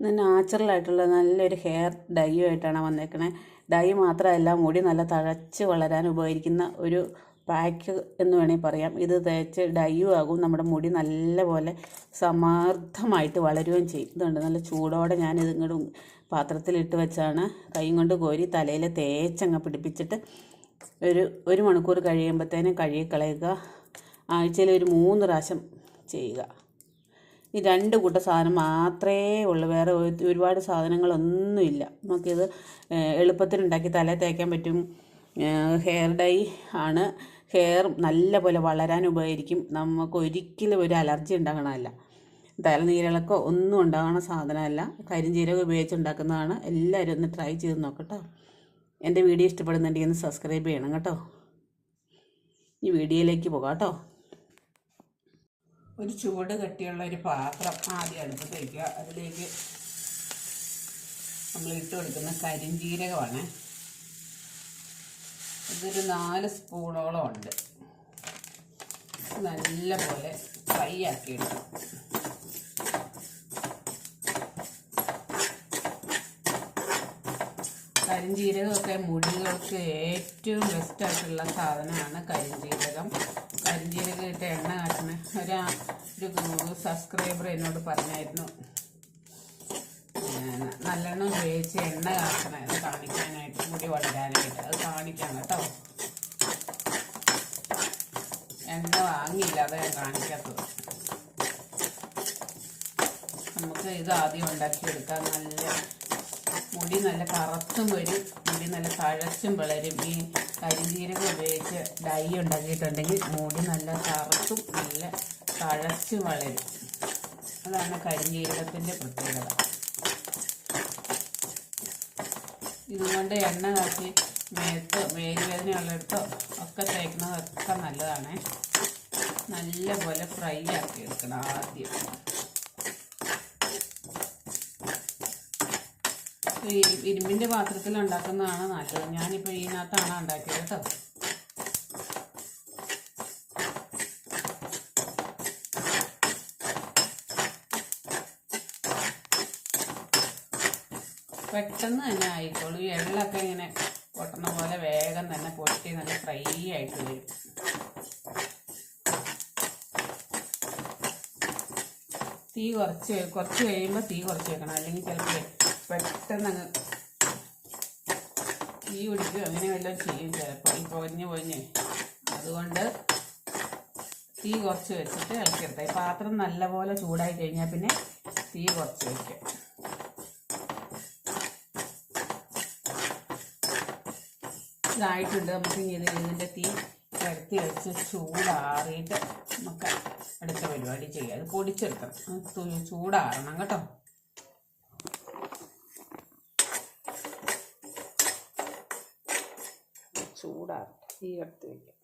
നാച്ചുറലായിട്ടുള്ള നല്ലൊരു hair dye ആയിട്ടാണ് വന്നേക്കണേ. Dye മാത്രമല്ല മുടി നല്ല തഴച്ച് വളരാൻ ഉപകരിക്കുന്ന ഒരു പാക്ക് എന്ന് വേണമെങ്കിൽ പറയാം. ഇത് തേച്ച് ഡൈയും ആകും. നമ്മുടെ മുടി നല്ലപോലെ സമർത്ഥമായിട്ട് വളരുകയും ചെയ്യും. ഇതുണ്ട് നല്ല ചൂടോടെ ഞാനിത് ഇങ്ങോട്ട് പാത്രത്തിലിട്ട് വെച്ചാണ് കൈ കൊണ്ട് കോരി തലയിൽ തേച്ചങ്ങ് പിടിപ്പിച്ചിട്ട് ഒരു ഒരു മണിക്കൂർ കഴിയുമ്പോഴത്തേനും കഴുകി കളയുക. ആഴ്ചയിൽ ഒരു മൂന്ന് പ്രാവശ്യം ചെയ്യുക. ഈ രണ്ട് കൂട്ട സാധനം മാത്രമേ ഉള്ളൂ. വേറെ ഒരുപാട് സാധനങ്ങളൊന്നുമില്ല. നമുക്കിത് എളുപ്പത്തിൽ ഉണ്ടാക്കി തലയിൽ തേക്കാൻ പറ്റും. ഹെയർ ഡൈ ആണ്. ഹെയർ നല്ല പോലെ വളരാൻ ഉപകരിക്കും. നമുക്ക് ഒരിക്കലും ഒരു അലർജി ഉണ്ടാകണമല്ല തലനീരിളക്കോ ഒന്നും ഉണ്ടാകണ സാധനമല്ല. കരിഞ്ജീരകം ഉപയോഗിച്ച് ഉണ്ടാക്കുന്നതാണ് എല്ലാവരും ഒന്ന് ട്രൈ ചെയ്ത് നോക്കട്ടോ. എന്റെ വീഡിയോ ഇഷ്ടപ്പെടുന്നുണ്ടെങ്കിൽ ഒന്ന് സബ്സ്ക്രൈബ് ചെയ്യണം കേട്ടോ. ഈ വീഡിയോയിലേക്ക് പോകാം കേട്ടോ. ഒരു ചൂട് കെട്ടിയുള്ള ഒരു പാത്രം ആദ്യം അടുപ്പത്ത് വയ്ക്കുക അതിലേക്ക് നമ്മൾ ഇട്ട് കൊടുക്കുന്ന കരിഞ്ജീരകമാണ് ഇതൊരു നാല് സ്പൂണോളം ഉണ്ട്. നല്ല പോലെ ഫ്രൈ ആക്കി എടുക്കും. കരിഞ്ജീരകമൊക്കെ മുടികൾക്ക് ഏറ്റവും ബെസ്റ്റായിട്ടുള്ള സാധനമാണ് കരിഞ്ജീരകം കരിഞ്ജീരകം ഒരു നൂറ് സബ്സ്ക്രൈബർ എന്നോട് പറഞ്ഞായിരുന്നു. നല്ലെണ്ണം ഉപയോഗിച്ച് എണ്ണ കാച്ചണം അത് കാണിക്കാനായിട്ട് മുടി വളരാനായിട്ട്. അത് കാണിക്കാം കേട്ടോ. എണ്ണ വാങ്ങിയില്ല അത് ഞാൻ കാണിക്കാത്തത്. നമുക്ക് ഇത് ആദ്യം ഉണ്ടാക്കിയെടുക്കാം. നല്ല മുടി നല്ല കറുത്തും വരും. മുടി നല്ല തഴച്ചും വളരും. ഈ കരിഞ്ജീരകം ഉപയോഗിച്ച് ഡൈ ഉണ്ടാക്കിയിട്ടുണ്ടെങ്കിൽ മുടി നല്ല കറുത്തും നല്ല തഴച്ചും വളരും. അതാണ് കരിഞ്ഞീരകത്തിന്റെ പ്രത്യേകത. ഇതുകൊണ്ട് എണ്ണ കാച്ചി മേത്ത് വേരുവേദനയുള്ളിടത്തോ ഒക്കെ തേക്കുന്നതൊക്കെ നല്ലതാണ്. നല്ല പോലെ ഫ്രൈ ആക്കി എടുക്കണം ആദ്യം. ഇരുമ്പിന്റെ പാത്രത്തിൽ ഉണ്ടാക്കുന്നതാണ് നല്ലത്. ഞാനിപ്പോൾ ഇതിനകത്താണ് ഉണ്ടാക്കിയത് കേട്ടോ. പെട്ടെന്ന് തന്നെ ആയിക്കോളൂ. ഈ എള്ളൊക്കെ ഇങ്ങനെ പൊട്ടണ പോലെ വേഗം തന്നെ പൊട്ടി നല്ല ഫ്രൈ ആയിട്ട് വരും. തീ കുറച്ച് കുറച്ച് കഴിയുമ്പോൾ തീ കുറച്ച് വെക്കണം. അല്ലെങ്കിൽ ചിലപ്പോൾ പെട്ടെന്ന് അങ്ങ് തീ പിടിക്കും. അങ്ങനെ വല്ലതും ചെയ്യും ചിലപ്പോൾ ഈ പൊഞ്ഞ് പൊഞ്ഞ് അതുകൊണ്ട് തീ കുറച്ച് വെച്ചിട്ട് ഇളക്കിയെടുത്താൽ പാത്രം നല്ലപോലെ ചൂടായി കഴിഞ്ഞാൽ പിന്നെ തീ കുറച്ച് വയ്ക്കുക ഇതായിട്ടുണ്ട്. നമുക്ക് ഇനി ഇത് ഇതിന്റെ തീ ഇറക്കി വെച്ച് ചൂടാറിയിട്ട് നമുക്ക് അടുത്ത പരിപാടി ചെയ്യാം. അത് പൊടിച്ചെടുക്കണം. ചൂടാറണം കേട്ടോ. ചൂടാറട്ടെ തീ എടുത്ത് വയ്ക്കാം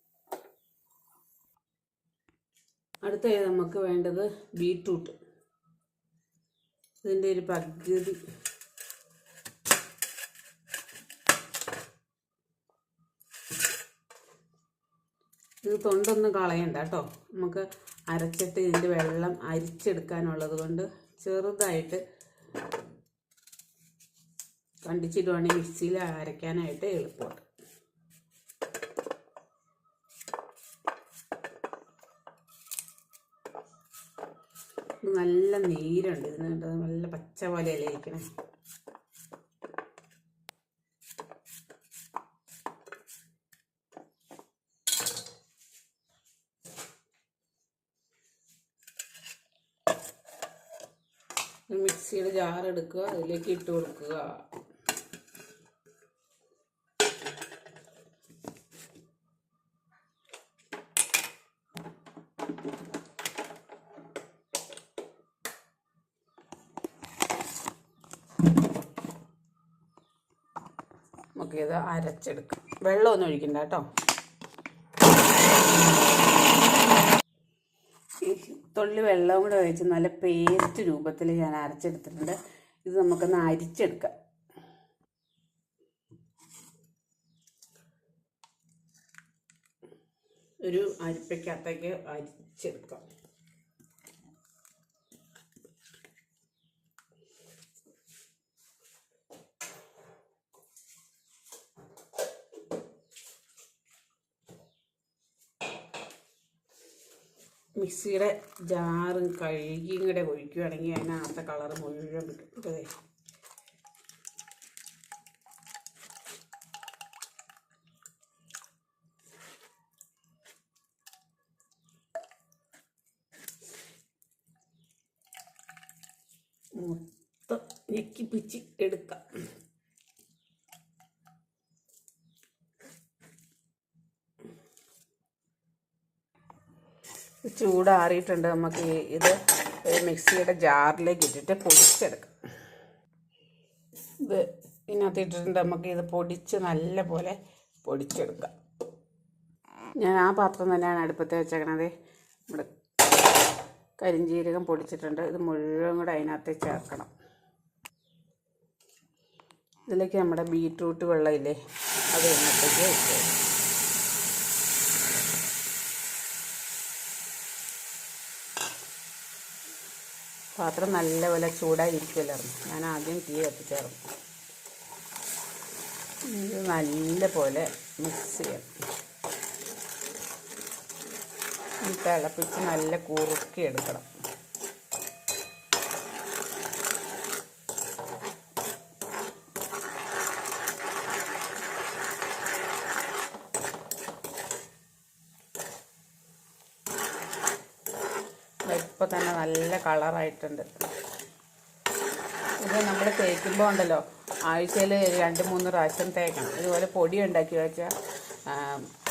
അടുത്തത് നമുക്ക് വേണ്ടത് ബീട്രൂട്ട്. ഇതിന്റെ ഒരു പകുതി ഇത് തൊണ്ടൊന്നും കളയണ്ട കേട്ടോ നമുക്ക് അരച്ചിട്ട് ഇതിന്റെ വെള്ളം അരിച്ചെടുക്കാനുള്ളത് കൊണ്ട് ചെറുതായിട്ട് കണ്ടിച്ചിടുവാണെങ്കിൽ മിക്സിയിൽ അരയ്ക്കാനായിട്ട് എളുപ്പമാണ് നല്ല നീരുണ്ട്. ഇതിന് നല്ല പച്ച പോലെയല്ലേ ഇരിക്കണേ. മിക്സിയുടെ ജാർ എടുക്കുക അതിലേക്ക് ഇട്ട് കൊടുക്കുക. നമുക്കിത് അരച്ചെടുക്കാം. വെള്ളമൊന്നും ഒഴിക്കണ്ട കേട്ടോ ഈ തുള്ളി വെള്ളവും കൂടെ ഒഴിച്ച് നല്ല പേസ്റ്റ് രൂപത്തിൽ ഞാൻ അരച്ചെടുത്തിട്ടുണ്ട്. ഇത് നമുക്കൊന്ന് അരിച്ചെടുക്കാം. ഒരു അരിപ്പയ്ക്കകത്തേക്ക് അരിച്ചെടുക്കാം. മിക്സിയുടെ ജാറും കഴുകിയും കൂടെ ഒഴിക്കുകയാണെങ്കിൽ അതിനകത്തെ കളർ മുഴുവൻ കിട്ടും. അതെ മൊത്തം ഞെക്കി പിച്ചി എടുക്കാം. ചൂടാറിയിട്ടുണ്ട്. നമുക്ക് ഇത് മിക്സിയുടെ ജാറിലേക്ക് ഇട്ടിട്ട് പൊടിച്ചെടുക്കാം. ഇത് ഇതിനകത്ത് ഇട്ടിട്ടുണ്ട്. നമുക്ക് ഇത് പൊടിച്ച് നല്ല പോലെ പൊടിച്ചെടുക്കാം. ഞാൻ ആ പാത്രം തന്നെയാണ് അടുപ്പത്ത് വെച്ചേക്കണത്. നമ്മുടെ കരിഞ്ചീരകം പൊടിച്ചിട്ടുണ്ട്. ഇത് മുഴുവൻ കൂടെ അതിനകത്ത് ചേർക്കണം. ഇതിലേക്ക് നമ്മുടെ ബീട്രൂട്ട് വെള്ളമില്ലേ അത് ഇതിനകത്തേക്ക് വെച്ചേക്കാം പാത്രം നല്ലപോലെ ചൂടായിരിക്കുമല്ലായിരുന്നു ഞാൻ ആദ്യം തീ കത്തിച്ചേർന്നു ഇത് നല്ലപോലെ മിക്സ് ചെയ്യാം. ഇത് തിളപ്പിച്ച് നല്ല കുറുക്കി എടുക്കണം ഇപ്പോൾ തന്നെ നല്ല കളറായിട്ടുണ്ട്. ഇത് നമ്മൾ തേക്കുമ്പോൾ ഉണ്ടല്ലോ ആഴ്ചയിൽ രണ്ട് മൂന്ന് പ്രാവശ്യം തേക്കണം. ഇതുപോലെ പൊടി ഉണ്ടാക്കി വെച്ചാൽ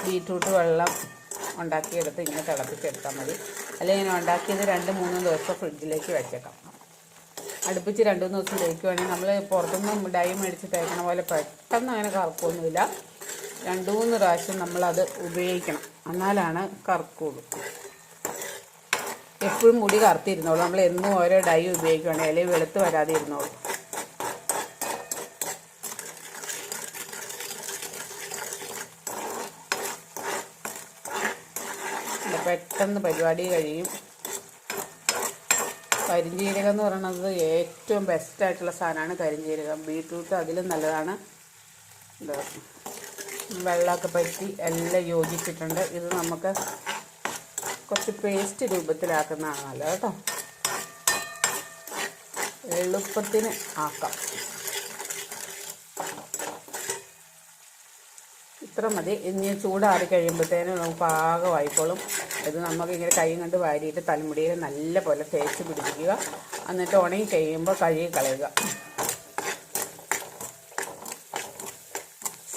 ബീറ്റ്റൂട്ട് വെള്ളം ഉണ്ടാക്കിയെടുത്ത് ഇങ്ങനെ തിളപ്പിച്ചെടുത്താൽ മതി. അല്ലെങ്കിൽ ഇങ്ങനെ ഉണ്ടാക്കിയത് രണ്ട് മൂന്ന് ദിവസം ഫ്രിഡ്ജിലേക്ക് വെച്ചേക്കാം. അടുപ്പിച്ച് രണ്ട് മൂന്ന് ദിവസം തേക്കുവാണെങ്കിൽ നമ്മൾ പുറത്തുനിന്ന് ഡൈ മേടിച്ച് തേക്കണ പോലെ പെട്ടെന്ന് അങ്ങനെ കറക്കൊന്നുമില്ല. രണ്ട് മൂന്ന് പ്രാവശ്യം നമ്മളത് ഉപയോഗിക്കണം. എന്നാലാണ് കറക്കുള്ളൂ. എപ്പോഴും മുടി കറുത്തിരുന്നോളൂ. നമ്മൾ എന്നും ഓരോ ഡൈ ഉപയോഗിക്കുകയാണെങ്കിൽ അല്ലെങ്കിൽ വെളുത്ത് വരാതെ ഇരുന്നോളൂ ഇത് പെട്ടെന്ന് പരിപാടി കഴിയും. കരിഞ്ജീരകം എന്ന് പറയുന്നത് ഏറ്റവും ബെസ്റ്റായിട്ടുള്ള സാധനമാണ് കരിഞ്ജീരകം ബീട്രൂട്ട് അതിലും നല്ലതാണ്. വെള്ളമൊക്കെ പറ്റി എല്ലാം യോജിച്ചിട്ടുണ്ട്. ഇത് നമുക്ക് കുറച്ച് പേസ്റ്റ് രൂപത്തിലാക്കുന്നതാണ് നല്ലത് കേട്ടോ. എളുപ്പത്തിന് ആക്കാം. ഇത്ര മതി. ഇനി ചൂടാറി കഴിയുമ്പോഴത്തേനും നമുക്ക് പാകമായിക്കോളും ഇത് നമുക്ക് ഇങ്ങനെ കൈ കണ്ട് വാരിയിട്ട് തലമുടിയിൽ നല്ല പോലെ തേച്ച് പിടിപ്പിക്കുക. എന്നിട്ട് ഉണങ്ങി കഴിയുമ്പോൾ കഴുകി കളയുക.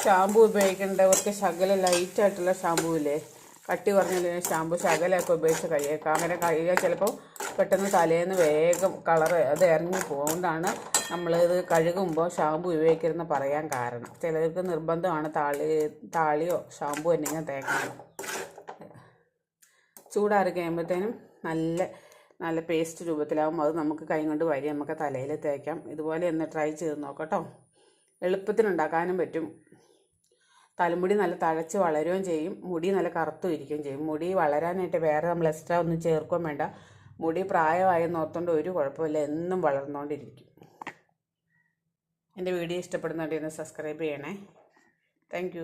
ഷാമ്പു ഉപയോഗിക്കേണ്ടവർക്ക് ശകലം ലൈറ്റായിട്ടുള്ള ഷാമ്പു ഇല്ലേ? കട്ടി കുറഞ്ഞ ഷാമ്പു ശകലമൊക്കെ ഉപയോഗിച്ച് കഴുകിയേക്കാം അങ്ങനെ കഴുകിയാൽ ചിലപ്പോൾ പെട്ടെന്ന് തലേന്ന് വേഗം കളർ അത് ഇറങ്ങി പോകുന്നതാണ് നമ്മളിത് കഴുകുമ്പോൾ ഷാമ്പു ഉപയോഗിക്കരുതെന്ന് പറയാൻ കാരണം. ചിലർക്ക് നിർബന്ധമാണ് താളി താളിയോ ഷാമ്പു എന്തെങ്കിലും തേക്കണം ചൂടാറി കഴിയുമ്പോഴത്തേനും നല്ല നല്ല പേസ്റ്റ് രൂപത്തിലാവും. അത് നമുക്ക് കൈ കൊണ്ട് വരി നമുക്ക് തലയിൽ തേക്കാം. ഇതുപോലെ ഒന്ന് ട്രൈ ചെയ്ത് നോക്കട്ടോ എളുപ്പത്തിനുണ്ടാക്കാനും പറ്റും. തലമുടി നല്ല തഴച്ച് വളരുകയും ചെയ്യും. മുടി നല്ല കറുത്തും ഇരിക്കുകയും ചെയ്യും. മുടി വളരാനായിട്ട് വേറെ നമ്മൾ എക്സ്ട്രാ ഒന്നും ചേർക്കുകയും വേണ്ട. മുടി പ്രായമായെന്ന് ഓർത്തുകൊണ്ട് ഒരു കുഴപ്പമില്ല. എന്നും വളർന്നുകൊണ്ടിരിക്കും എന്റെ വീഡിയോ ഇഷ്ടപ്പെടുന്നുണ്ടെങ്കിൽ സബ്സ്ക്രൈബ് ചെയ്യണേ. താങ്ക്